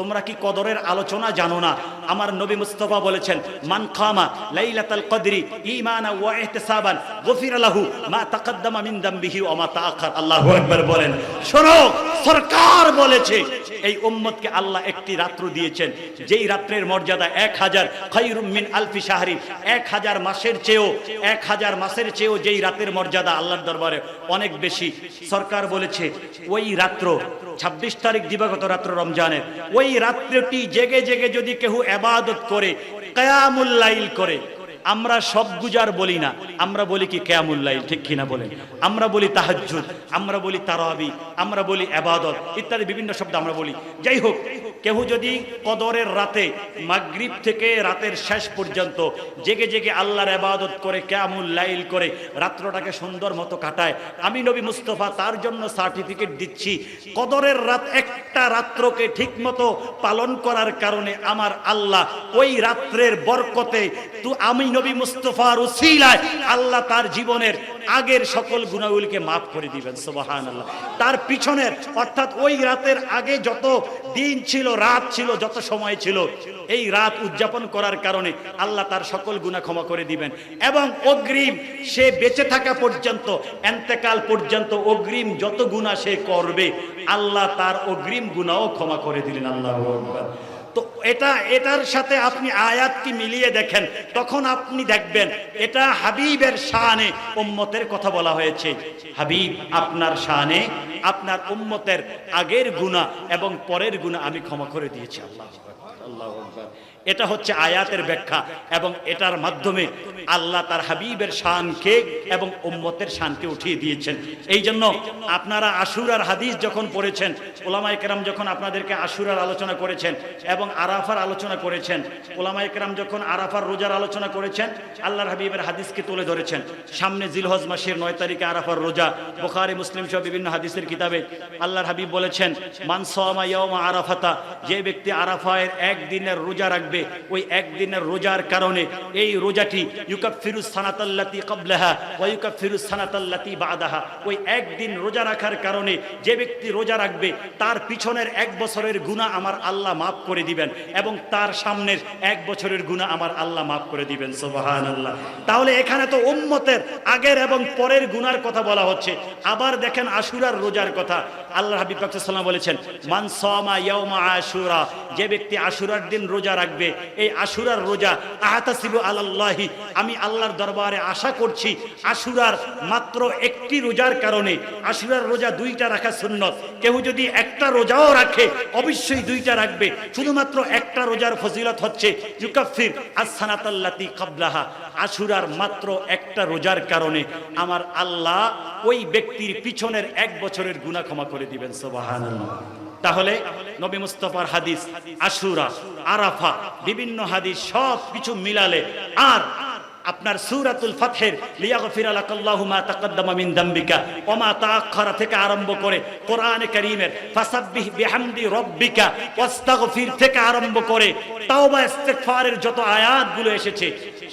তোমরা কি কদরের আলোচনা জানো না? আমার নবী মুস্তফা বলেছেন, মান খামা লাইলাতাল কদরি ঈমানা ওয়া ইহতিসাবান গফির লাহু মা তাকদ্দামা মিন দামবিহি ওয়া মা তাআখার। আল্লাহু আকবার বলেন। শোনো সরকার বলেছে, এই উম্মতকে আল্লাহ একটি রাত্র দিয়েছেন, যেই রাত্রের মর্যাদা এক হাজার, খায়রুম মিন আলফি সাহারি এক হাজার মাসের চেয়েও, এক হাজার মাসের চেয়েও যেই রাতের মর্যাদা আল্লাহর দরবারে অনেক বেশি। সরকার বলেছে, ওই রাত্র, ছাব্বিশ তারিখ দিবাগত রাত্র রমজানের, ওই রাত্রটি জেগে জেগে যদি কেউ এবাদত করে কয়ামুল্লাইল করে আমরা সব গুজার বলি না। আমরা বলি কি কেয়ামুল্লাইল ঠিক কিনা বলেন। আমরা বলি তাহাজ্জুদ, আমরা বলি তারাবি, আমরা বলি আবাদত, ইত্যাদি বিভিন্ন শব্দ আমরা বলি। যাই হোক কেউ যদি কদরের রাতে, মাগরিব থেকে রাতের শেষ পর্যন্ত জেগে জেগে আল্লাহর আবাদত করে, কেয়ামুল লাইল করে, রাত্রটাকে সুন্দর মতো কাটায়, আমি নবী মুস্তফা তার জন্য সার্টিফিকেট দিচ্ছি, কদরের রাত একটা রাত্রকে ঠিকমতো পালন করার কারণে আমার আল্লাহ ওই রাত্রের বরকতে তু আমি নবী মুস্তফার উসিলায় আল্লাহ তার জীবনের আগের সকল গুণাগুলিকে মাফ করে দিবেন সুবাহান আল্লাহ তার পিছনের, অর্থাৎ ওই রাতের আগে যত দিন ছিল, রাত ছিল, যত সময় ছিল, এই রাত উদযাপন করার কারণে আল্লাহ তার সকল গুণা ক্ষমা করে দিবেন এবং অগ্রিম সে বেঁচে থাকা পর্যন্ত, এন্তেকাল পর্যন্ত অগ্রিম যত গুণা সে করবে, আল্লাহ তার অগ্রিম গুণাও ক্ষমা করে দিলেন, আল্লাহ। তো এটা, এটার সাথে আপনি আয়াতকে মিলিয়ে দেখেন, তখন আপনি দেখবেন এটা হাবিবের শানে উম্মতের কথা বলা হয়েছে। হাবিব, আপনার শানে, আপনার উম্মতের আগের গুণা এবং পরের গুণা আমি ক্ষমা করে দিয়েছি, আল্লাহ আল্লাহ এটা হচ্ছে আয়াতের ব্যাখ্যা এবং এটার মাধ্যমে আল্লাহ তার হাবিবের শানকে এবং উম্মতের শানকে উঠিয়ে দিয়েছেন। এই জন্য আপনারা আশুরার হাদিস যখন পড়েছেন ওলামাই কেরাম যখন আপনাদেরকে আশুরার আলোচনা করেছেন এবং আরাফার আলোচনা করেছেন ওলামাই কেরাম যখন আরাফার রোজার আলোচনা করেছেন, আল্লাহর হাবিবের হাদিসকে তুলে ধরেছেন। সামনে জিলহজ মাসের নয় তারিখে আরাফার রোজা, বোখারি, মুসলিম সহ বিভিন্ন হাদিসের কিতাবে আল্লাহর হাবিব বলেছেন মানসমা ইয়মা আরাফাতা যে ব্যক্তি আরাফায়ের একদিনের রোজা রাখবে ওই একদিনের রোজার কারণে। এই রোজাটি ইউকাফিরুস সানাতাল্লাতি ক্বাবলাহা ওয়া ইউকাফিরুস সানাতাল্লাতি বাদাহা। ওই একদিন রোজা রাখার কারণে যে ব্যক্তি রোজা রাখবে, তার পিছনের এক বছরের গুনাহ আমার আল্লাহ মাফ করে দিবেন এবং তার সামনের এক বছরের গুনাহ আমার আল্লাহ মাফ করে দিবেন, সুবহানাল্লাহ। তাহলে এখানে তো উম্মতের আগের এবং পরের গুনার কথা বলা হচ্ছে। আবার দেখেন আশুরার রোজার কথা। আল্লাহ হাবিব পাক বলেছেন, মান সামা ইয়াউমা আশুরা যে ব্যক্তি আশুরার দিন রোজা রাখবে, এই আশুরার রোজা, আহতাসিবু আলাল্লাহি, আমি আল্লাহর দরবারে আশা করছি আশুরার মাত্র একটি রোজার কারণে, আশুরার রোজা দুইটা রাখা সুন্নত। কেউ যদি একটা রোজাও রাখে, অবশ্যই দুইটা রাখবে। শুধুমাত্র একটা রোজার ফজিলত হচ্ছে, ইউকাফির আসসানাতাল্লাতি কাবলাহা। আশুরার মাত্র একটা রোজার কারণে আমার আল্লাহ ওই ব্যক্তির পিছনের এক বছরের গুনাহ ক্ষমা করে দিবেন, সুবহানাল্লাহ। তাহলে নবী মুস্তফার হাদিস, আশুরা, আরাফা, বিভিন্ন হাদিস সব কিছু মিলালে আর আপনার সূরাতুল ফাতহের লিয়াগফির লাকাল্লাহু মা তাকদ্দামা মিন দামবিকা ওয়া মা থেকে আরম্ভ করে কোরআনে কারীমের বিহামদি ওয়াস্তাগফির থেকে আরম্ভ করে তাওবা ইস্তিগফারের যত আয়াতগুলো এসেছে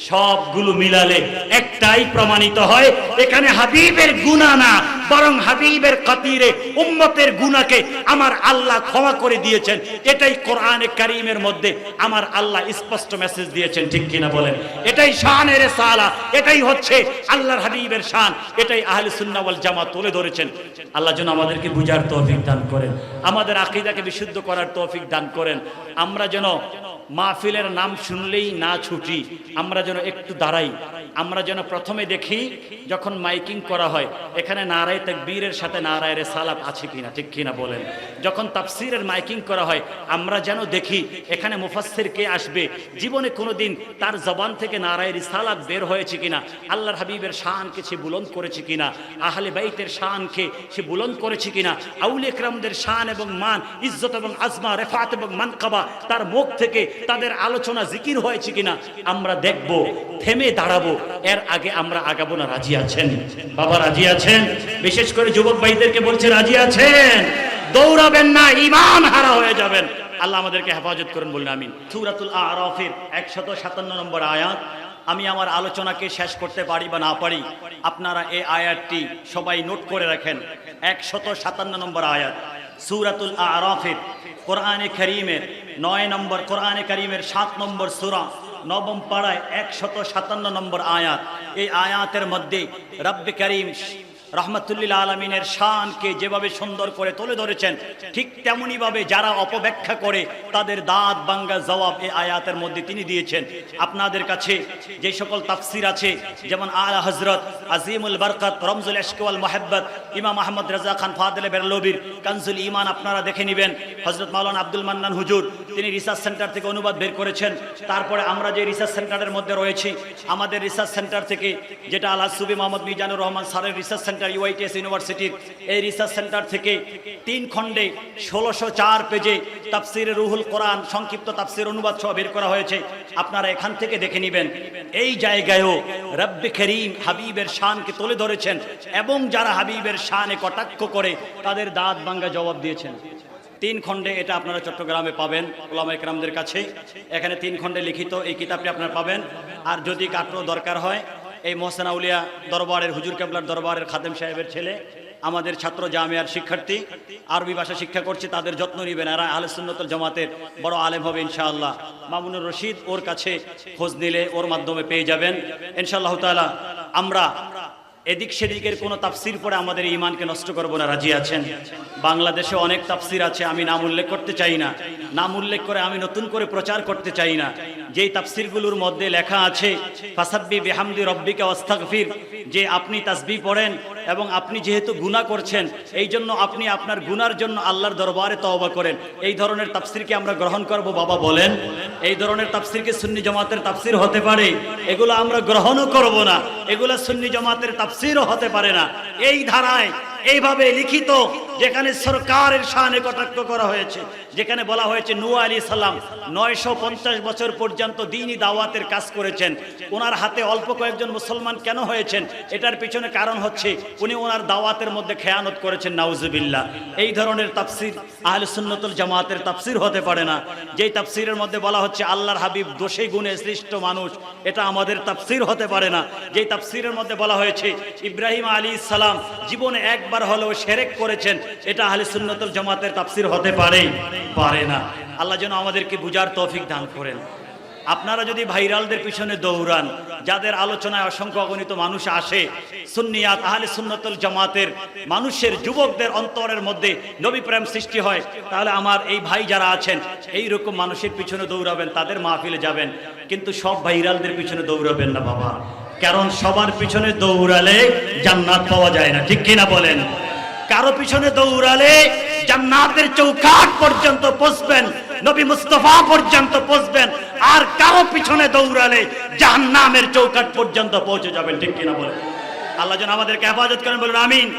সবগুলো মিলালে একটাই প্রমাণিত হয়, এখানে হাবিবের গুনাহ না, বরং হাবিবের খাতিরে উম্মতের গুনাহকে আমার আল্লাহ ক্ষমা করে দিয়েছেন। এটাই কোরআনে কারীমের মধ্যে আমার আল্লাহ স্পষ্ট মেসেজ দিয়েছেন, ঠিক কিনা বলেন? এটাই শানের সালা এটাই হচ্ছে আল্লাহর হাবিবের শান, এটাই আহলে সুন্নাহ ওয়াল জামাত তুলে ধরেছেন। আল্লাহ যেন আমাদেরকে বুঝার তৌফিক দান করেন, আমাদের আকীদাকে বিশুদ্ধ করার তৌফিক দান করেন। আমরা যেন মাহফিলের নাম শুনলেই না ছুটি, আমরা যেন একটু দাঁড়াই। আমরা যেন প্রথমে দেখি যখন মাইকিং করা হয়, এখানে নারায় তাকবীরের সাথে নারায়ের সালাত আছে কিনা, ঠিক কিনা বলেন। যখন তাফসিরের মাইকিং করা হয়, আমরা যেন দেখি এখানে মুফাসসির কে আসবে, জীবনে কোনোদিন তার জবান থেকে নারায়ের সালাত বের হয়েছে কিনা, আল্লাহর হাবিবের শানকে সে বুলন্দ করেছে কিনা, আহলে বাইতের শানকে সে বুলন্দ করেছে কিনা আউল ইকরামদের শান এবং মান, ইজ্জত এবং আজমা, রেফাত এবং মানকাবা তার মুখ থেকে তাদের আলোচনা জিকির হয়েছে কিনা, আমরা দেখব থেমে দাঁড়াবো। এর আগে আমরা আগাবো না, রাজি আছেন? বাবা রাজি আছেন? বিশেষ করে যুবক ভাইদেরকে বলছে, রাজি আছেন? দৌড়াবেন না ইমান হারা হয়ে যাবেন। আল্লাহ আমাদেরকে হেফাজত করুন বললেন আমিন। সুরাতুল আরাফের একশত সাতান্ন নম্বর আয়াত, আমি আমার আলোচনাকে শেষ করতে পারি বা না পারি, আপনারা এই আয়াতটি সবাই নোট করে রাখেন। একশত সাতান্ন নম্বর আয়াত, সুরাতুল আরাফের কোরআনে করিমের নয় নম্বর, কোরআনে করিমের সাত নম্বর সুরা নবম পাড়ায় একশত সাতান্ন নম্বর আয়াত। এই আয়াতের মধ্যে রব্বে করিম রহমতুল্লিল আলমিনের শানকে যেভাবে সুন্দর করে তুলে ধরেছেন, ঠিক তেমনি ভাবে যারা অপব্যাখ্যা করে তাদের দাঁত বাঙ্গা জবাব এই আয়াতের মধ্যে তিনি দিয়েছেন। আপনাদের কাছে যে সকল তাফসির আছে, যেমন আলা হজরত আজিমুল বরকত, রমজুল এশকওয়াল মোহাব্বত, ইমাম আহমদ রাজা খান ফাদেল বেরলবির কানজুল ইমান আপনারা দেখে নেবেন। হজরত মাওলানা আব্দুল মান্নান হুজুর, তিনি রিসার্চ সেন্টার থেকে অনুবাদ বের করেছেন। তারপরে আমরা যে রিসার্চ সেন্টারের মধ্যে রয়েছি, আমাদের রিসার্চ সেন্টার থেকে যেটা আল্লাহ সুবি মোহাম্মদ মিজানুর রহমান স্যারের রিসার্চ সেন্টার ইউআইটিএস ইউনিভার্সিটির এই রিসার্চ সেন্টার থেকে তিন খণ্ডে ষোলোশো চার পেজে তাফসির রুহুল কোরআন, সংক্ষিপ্ত তাফসির অনুবাদ সহ বের করা হয়েছে। আপনারা এখান থেকে দেখে নেবেন, এই জায়গায়ও রব্বে করিম হাবিবের শানকে তুলে ধরেছেন এবং যারা হাবিবের শানে কটাক্ষ করে, তাদের দাঁত ভাঙ্গা জবাব দিয়েছেন। তিন খণ্ডে এটা আপনারা চট্টগ্রামে পাবেন ওলামা একরামদের কাছে। এখানে তিন খণ্ডে লিখিত এই কিতাবটি আপনারা পাবেন। আর যদি কাটরো দরকার হয় এই মোহসেন আউলিয়া দরবারের হুজুর কেবলার দরবারের খাদেম সাহেবের ছেলে, আমাদের ছাত্র জামিয়ার শিক্ষার্থী, আরবি ভাষা শিক্ষা করছে, তাদের যত্ন নেবেন। এরা আহলে সুন্নতুল জামাতের বড় আলেম হবে ইনশাআল্লাহ। মামুনুর রশিদ ওর কাছে খোঁজ নিলে ওর মাধ্যমে পেয়ে যাবেন। ইনশাআল্লাহ তাআলা, আমরা এদিক সেদিকের কোনো তাফসির পরে আমাদের ইমানকে নষ্ট করব না, রাজি আছেন? বাংলাদেশে অনেক তাফসির আছে, আমি নাম উল্লেখ করতে চাই না। নাম উল্লেখ করে আমি নতুন করে প্রচার করতে চাই না। যেই তাফসিরগুলোর মধ্যে লেখা আছে ফাসাব্বি বেহামদি রব্বিকে অস্তাগফির যে আপনি তাসবি পড়েন এবং আপনি যেহেতু গুনাহ করছেন এই জন্য আপনি আপনার গুনার জন্য আল্লাহর দরবারে তওবা করেন। এই ধরনের তাফসিরকে আমরা গ্রহণ করব, বাবা বলেন। এই ধরনের তাফসিরকে সুন্নি জামাতের তাফসির হতে পারে। এগুলো আমরা গ্রহণও করব না। এগুলো সুন্নি জামাতের তাফসিরও হতে পারে না। এই ধারায়, এইভাবে লিখিত, যেখানে সরকারের শানে কটাক্ষ করা হয়েছে, যেখানে বলা হয়েছে নূ আলী সাল্লাম নয়শো পঞ্চাশ বছর পর্যন্ত দিনই দাওয়াতের কাজ করেছেন। ওনার হাতে অল্প কয়েকজন মুসলমান কেন হয়েছেন? এটার পিছনে কারণ হচ্ছে উনি ওনার দাওয়াতের মধ্যে খেয়ানত করেছেন, নাউজুবিল্লাহ। এই ধরনের তাফসির আহলে সুন্নতুল জামাতের তাফসির হতে পারে না। যেই তাফসিরের মধ্যে বলা হচ্ছে, আল্লাহর হাবিব দোষে গুণে সৃষ্ট মানুষ, এটা আমাদের তাফসির হতে পারে না। যেই তাফসিরের মধ্যে বলা হয়েছে, ইব্রাহিম আলী সালাম জীবনে একবার হলেও সেরেক করেছেন, এটা আহলে সুন্নতুল জামাতের তাফসির হতে পারে পারে না। আল্লাহ যেন আমাদেরকে বুঝার তৌফিক দান করেন। আপনারা যদি ভাইরালদের পিছনে দৌড়ান, যাদের আলোচনায় অসংখ্য অগণিত মানুষ আসে, সুন্নিয়াত আহলে সুন্নতুল জামাতের মানুষের, যুবকদের অন্তরের মধ্যে নবী প্রেম সৃষ্টি হয়, তাহলে আমার এই ভাই যারা আছেন এই রকম মানুষের পিছনে দৌড়াবেন, তাদের মাহফিলে যাবেন। কিন্তু সব ভাইরালদের পিছনে দৌড়াবেন না বাবা। কারণ সবার পিছনে দৌড়ালে জান্নাত পাওয়া যায় না। ঠিক কিনা বলেন? কারও পিছনে দৌড়ালে জান্নাতের চৌকাট পর্যন্ত পৌঁছবেন, নবী মুস্তফা পর্যন্ত পৌঁছবেন আর কারও পিছনে দৌড়ালে জাহান্নামের চৌকাট পর্যন্ত পৌঁছে যাবেন, ঠিক কিনা বলেন? আল্লাহ যেন আমাদেরকে হেফাজত করেন, বলুন আমিন।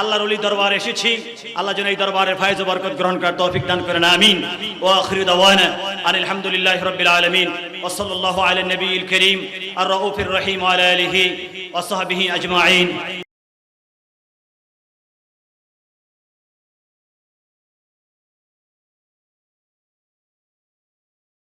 আল্লাহর ওলি দরবারে এসেছি। আল্লাহ যেন এই দরবারের ফায়জ ও বরকত গ্রহণ করার তৌফিক দান করেন, আমিন। ওয়া আখিরু দাওয়ানা আনিল হামদুলিল্লাহি রাব্বিল আলামিন। ওয়া সাল্লাল্লাহু আলা নবিয়িল কারীম। আর রাউফির রহিম আলা আলিহি ওয়া সাহবিহি আজমাইন।